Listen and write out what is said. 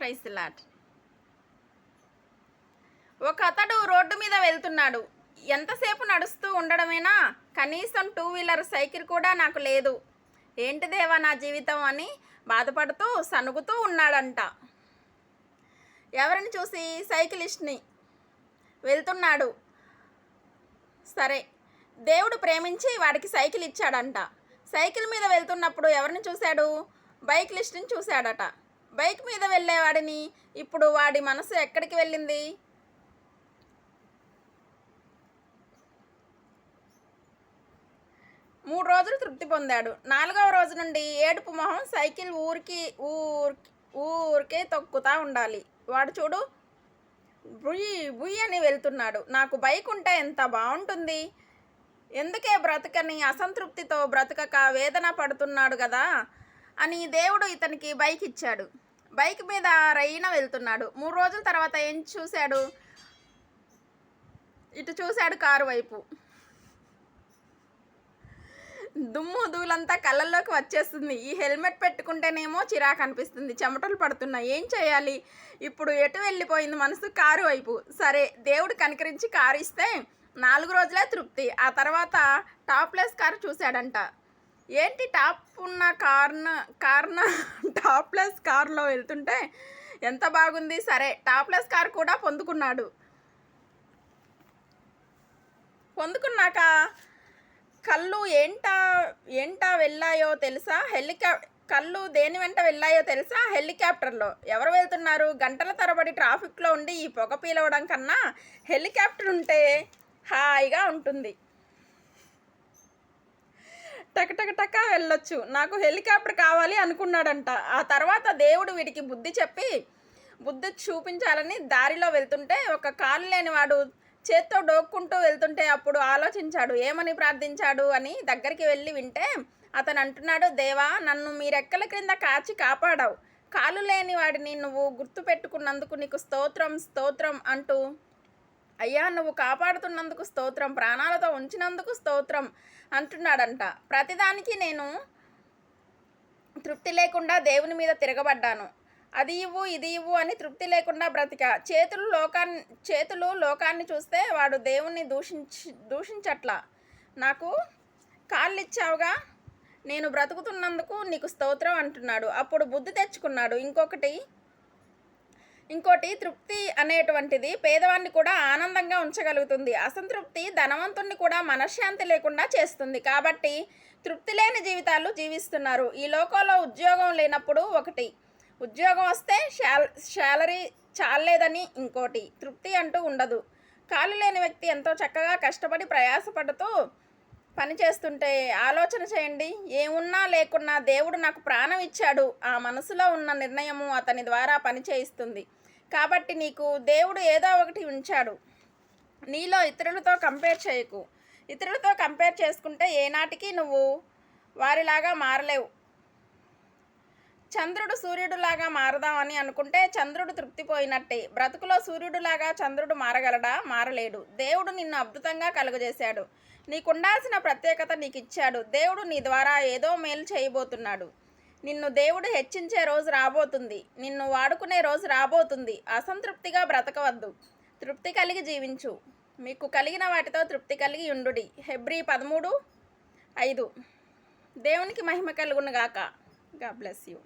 Price lot. ఒక అతడు road మీద వెళ్తున్నాడు. ఎంతసేపు నడుస్తూ ఉండడమేనా? కనీసం టూ వీలర్ సైకిల్ కూడా నాకు లేదు. ఏంటి దేవా నా జీవితం అని బాధపడుతూ సనుగుతూ ఉన్నాడంట. ఎవరిని చూసి? సైకిలిస్ట్ని. వెళ్తున్నాడు. సరే. దేవుడు ప్రేమించి వాడికి సైకిల్ ఇచ్చాడంట. సైకిల్ మీద వెళ్తున్నప్పుడు ఎవరిని చూశాడు? బైక్ లిస్ట్ని చూశాడట. బైక్ మీద వెళ్ళేవాడిని. ఇప్పుడు వాడి మనసు ఎక్కడికి వెళ్ళింది? మూడు రోజులు తృప్తి పొందాడు. నాలుగవ రోజు నుండి ఏడుపు మొహం సైకిల్ ఊరికి ఊరికి ఊరికే తొక్కుతా ఉండాలి. వాడు చూడు బుయ్యి బుయ్యి అని వెళ్తున్నాడు. నాకు బైక్ ఉంటే ఎంత బాగుంటుంది? ఎందుకే బ్రతకని అసంతృప్తితో బ్రతకక వేదన పడుతున్నాడు కదా? అని దేవుడు ఇతనికి బైక్ ఇచ్చాడు. బైక్ మీద రైన వెళ్తున్నాడు. మూడు రోజుల తర్వాత ఏం చూశాడు? ఇటు చూశాడు కారు వైపు. దుమ్ము దూలంతా కళ్ళల్లోకి వచ్చేస్తుంది. ఈ హెల్మెట్ పెట్టుకుంటేనేమో చిరాకు అనిపిస్తుంది. చెమటలు పడుతున్నాయి. ఏం చేయాలి? ఇప్పుడు ఎటు వెళ్ళిపోయింది మనసు? కారు వైపు. సరే దేవుడు కనికరించి కారు ఇస్తే నాలుగు రోజులే తృప్తి. ఆ తర్వాత టాప్లెస్ కారు చూశాడంట. ఏంటి టాప్ ఉన్న కార్న కార్న టాప్లెస్ కార్లో వెళ్తుంటే ఎంత బాగుంది? సరే టాప్లెస్ కార్ కూడా పొందుకున్నాడు. పొందుకున్నాక కళ్ళు ఏంటా ఏంటా వెళ్ళాయో తెలుసా? హెలికా కళ్ళు దేని వెంట వెళ్ళాయో తెలుసా? హెలికాప్టర్లో. ఎవరు వెళ్తున్నారు? గంటల తరబడి ట్రాఫిక్లో ఉండి ఈ పొగ పీలవడం కన్నా హెలికాప్టర్ ఉంటే హాయిగా ఉంటుంది. టకటకటక వెళ్ళొచ్చు. నాకు హెలికాప్టర్ కావాలి అనుకున్నాడంట. ఆ తర్వాత దేవుడు వీడికి బుద్ధి చెప్పి బుద్ధి చూపించాలని దారిలో వెళ్తుంటే ఒక కాలు లేనివాడు చేత్తో డోక్కుంటూ వెళ్తుంటే అప్పుడు ఆలోచించాడు. ఏమని ప్రార్థించాడు అని దగ్గరికి వెళ్ళి వింటే అతను అంటున్నాడు దేవా నన్ను మీ రెక్కల క్రింద కాచి కాపాడావు. కాలు లేని వాడిని నువ్వు గుర్తు పెట్టుకున్నందుకు నీకు స్తోత్రం స్తోత్రం అంటూ అయ్యా నువ్వు కాపాడుతున్నందుకు స్తోత్రం ప్రాణాలతో ఉంచినందుకు స్తోత్రం అంటున్నాడంట. ప్రతిదానికి నేను తృప్తి లేకుండా దేవుని మీద తిరగబడ్డాను. అది ఇవ్వు ఇది ఇవ్వు అని తృప్తి లేకుండా బ్రతిక. చేతులు లోకాన్ని చేతులు లోకాన్ని చూస్తే వాడు దేవుణ్ణి దూషించి దూషించట్లా. నాకు కాళ్ళు ఇచ్చావుగా నేను బ్రతుకుతున్నందుకు నీకు స్తోత్రం అంటున్నాడు. అప్పుడు బుద్ధి తెచ్చుకున్నాడు. ఇంకొకటి ఇంకోటి తృప్తి అనేటువంటిది పేదవాన్ని కూడా ఆనందంగా ఉంచగలుగుతుంది. అసంతృప్తి ధనవంతుణ్ణి కూడా మనశ్శాంతి లేకుండా చేస్తుంది. కాబట్టి తృప్తి లేని జీవితాలు జీవిస్తున్నారు. ఈ లోకంలో ఉద్యోగం లేనప్పుడు ఒకటి ఉద్యోగం వస్తే శాల శాలరీ చాలేదని ఇంకోటి తృప్తి అంటూ ఉండదు. కాలు లేని వ్యక్తి ఎంతో చక్కగా కష్టపడి ప్రయాసపడుతూ పని చేస్తుంటే ఆలోచన చేయండి. ఏమున్నా లేకున్నా దేవుడు నాకు ప్రాణం ఇచ్చాడు. ఆ మనసులో ఉన్న నిర్ణయము అతని ద్వారా పని చేయిస్తుంది. కాబట్టి నీకు దేవుడు ఏదో ఒకటి ఉంచాడు. నీలో ఇతరులతో కంపేర్ చేయకు. ఇతరులతో కంపేర్ చేసుకుంటే ఏనాటికి నువ్వు వారిలాగా మారలేవు. చంద్రుడు సూర్యుడులాగా మారదామని అనుకుంటే చంద్రుడు తృప్తిపోయినట్టే బ్రతుకులో సూర్యుడులాగా చంద్రుడు మారగలడా? మారలేడు. దేవుడు నిన్ను అద్భుతంగా కలుగజేశాడు. నీకుండాల్సిన ప్రత్యేకత నీకు ఇచ్చాడు దేవుడు నీ ద్వారా ఏదో మేలు చేయబోతున్నాడు. నిన్ను దేవుడు హెచ్చించే రోజు రాబోతుంది. నిన్ను వాడుకునే రోజు రాబోతుంది. అసంతృప్తిగా బ్రతకవద్దు. తృప్తి కలిగి జీవించు. మీకు కలిగిన వాటితో తృప్తి కలిగి ఉండుడి. హెబ్రి పదమూడు ఐదు. దేవునికి మహిమ కలుగునుగాక. గా బ్లెస్ యూ.